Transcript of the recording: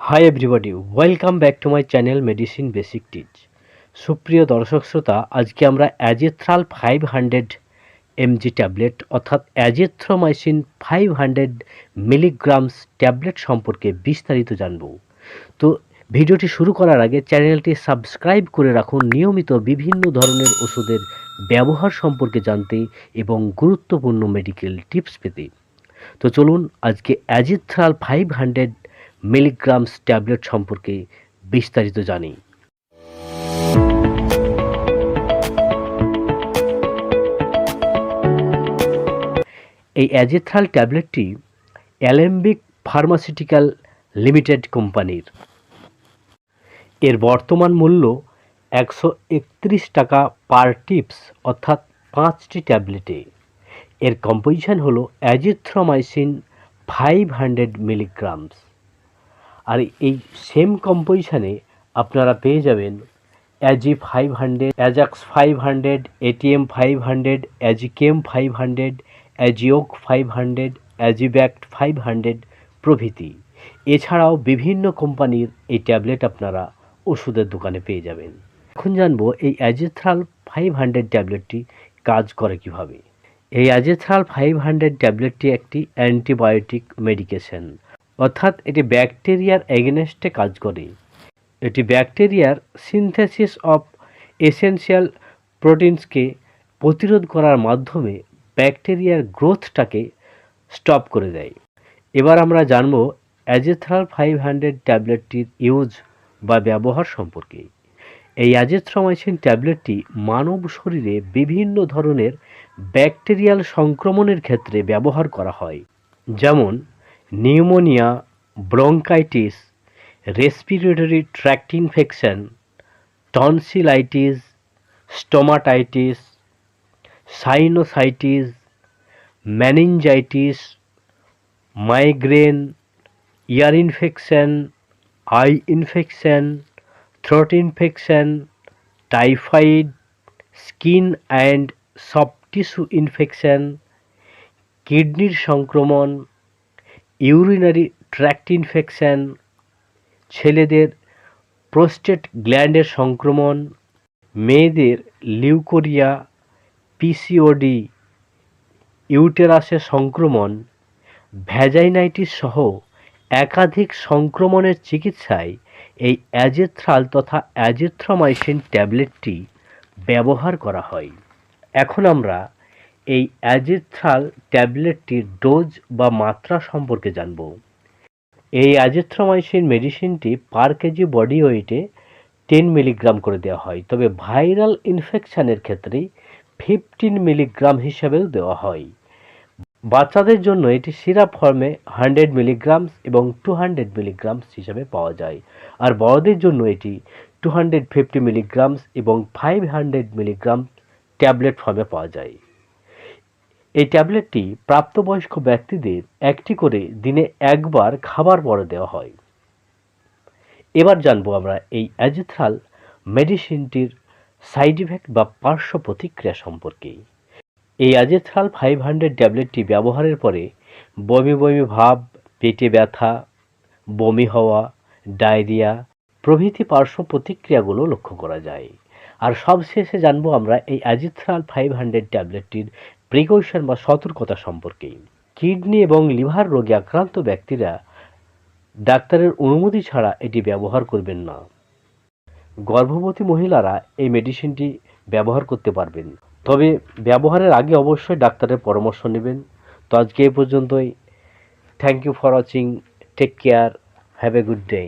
Hi everybody welcome back to my channel medicine basic teach সুপ্রিয় দর্শক শ্রোতা, আজকে আমরা Azithral five hundred MG tablet অর্থাৎ azithromycin five hundred milligrams tablet সম্পর্কে বিস্তারিত জানব। তো ভিডিওটি শুরু করার আগে চ্যানেলটি সাবস্ক্রাইব করে রাখুন। নিয়মিত বিভিন্ন ধরনের ওষুধের ব্যবহার সম্পর্কে জানতে এবং গুরুত্বপূর্ণ মেডিকেল টিপস পেতে। তো চলুন, আজকে Azithral five hundred milligrams tablet সম্পর্কে বিস্তারিত জানি। এই অ্যাজিথ্রাল ট্যাবলেটটি অ্যালেম্বিক ফার্মাসিউটিক্যাল লিমিটেড কোম্পানির। এর বর্তমান মূল্য একশো একত্রিশ টাকা পার টিপস, অর্থাৎ পাঁচটি ট্যাবলেটে। এর কম্পোজিশন হলো অ্যাজিথ্রোমাইসিন ফাইভ হান্ড্রেড মিলিগ্রামস। আর এই সেম কম্পোজিশানে আপনারা পেয়ে যাবেন Azee five hundred Azax five hundred ATM five hundred Azikem five hundred Aziwok five hundred Azibact five hundred প্রভৃতি। এছাড়াও বিভিন্ন কোম্পানির এই ট্যাবলেট আপনারা ওষুধের দোকানে পেয়ে যাবেন। এখন জানব এই অ্যাজিথ্রাল ফাইভ হান্ড্রেড ট্যাবলেটটি কাজ করে কীভাবে। এই অ্যাজেথ্রাল ফাইভ হান্ড্রেড ট্যাবলেটটি একটি অ্যান্টিবায়োটিক মেডিকেশন। অর্থাৎ এটি ব্যাকটেরিয়ার এগেনস্টে কাজ করে। এটি ব্যাকটেরিয়ার সিনথেসিস অফ এসেনশিয়াল প্রোটিনসকে প্রতিরোধ করার মাধ্যমে ব্যাকটেরিয়ার গ্রোথটাকে স্টপ করে দেয়। এবার আমরা জানব অ্যাজেথ্রাল ফাইভ হান্ড্রেড ট্যাবলেটটির ইউজ বা ব্যবহার সম্পর্কে। এই অ্যাজেথ্রোমাইসিন ট্যাবলেটটি মানব শরীরে বিভিন্ন ধরনের ব্যাকটেরিয়াল সংক্রমণের ক্ষেত্রে ব্যবহার করা হয়। যেমন pneumonia, bronchitis, respiratory tract infection tonsillitis stomatitis sinusitis meningitis migraine ear infection eye infection throat infection typhoid skin and soft tissue infection কিডনির সংক্রমণ ইউরিনারি ট্র্যাক্ট ইনফেকশান, ছেলেদের প্রোস্টেট গ্ল্যান্ডের সংক্রমণ, মেয়েদের লিউকোরিয়া পিসিওডি ইউটেরাসের সংক্রমণ, ভ্যাজাইনাইটিস সহ একাধিক সংক্রমণের চিকিৎসায় এই অ্যাজেথ্রাল তথা অ্যাজেথ্রোমাইসিন ট্যাবলেটটি ব্যবহার করা হয়। এখন আমরা এই অ্যাজিথ্রাল ট্যাবলেটটির ডোজ বা মাত্রা সম্পর্কে জানব। এই অ্যাজেথ্রোমাইসিন মেডিসিনটি পার কেজি বডি ওয়েটে টেন মিলিগ্রাম করে দেওয়া হয়, তবে ভাইরাল ইনফেকশানের ক্ষেত্রে ফিফটিন মিলিগ্রাম হিসাবেও দেওয়া হয়। বাচ্চাদের জন্য এটি সিরাপ ফর্মে হান্ড্রেড মিলিগ্রামস এবং টু হান্ড্রেড মিলিগ্রামস হিসাবে পাওয়া যায়, আর বড়দের জন্য এটি টু হান্ড্রেড ফিফটি মিলিগ্রামস এবং ফাইভ হান্ড্রেড মিলিগ্রাম ট্যাবলেট ফর্মে পাওয়া যায়। এই ট্যাবলেটটি প্রাপ্তবয়স্ক ব্যক্তিদের একটি করে দিনে একবার খাবার পরে দেওয়া হয়। এবার জানব আমরা এই অ্যাজিথ্রাল মেডিসিনটির সাইড ইফেক্ট বা পার্শ্ব প্রতিক্রিয়া সম্পর্কে। এই অ্যাজেথ্রাল ফাইভ হান্ড্রেড ট্যাবলেটটি ব্যবহারের পরে বমি বমি ভাব, পেটে ব্যথা, বমি হওয়া, ডায়রিয়া প্রভৃতি পার্শ্ব প্রতিক্রিয়াগুলো লক্ষ্য করা যায়। আর সবশেষে জানব আমরা এই অ্যাজিথ্রাল ফাইভ হান্ড্রেড ট্যাবলেটটির প্রিকশন বা সতর্কতা সম্পর্কে। কিডনি এবং লিভার রোগে আক্রান্ত ব্যক্তিরা ডাক্তারের অনুমতি ছাড়া এটি ব্যবহার করবেন না। গর্ভবতী মহিলারা এই মেডিসিনটি ব্যবহার করতে পারবেন। তবে ব্যবহারের আগে অবশ্যই ডাক্তারের পরামর্শ নেবেন। তো আজকে এই পর্যন্তই। Thank you for watching take care have a good day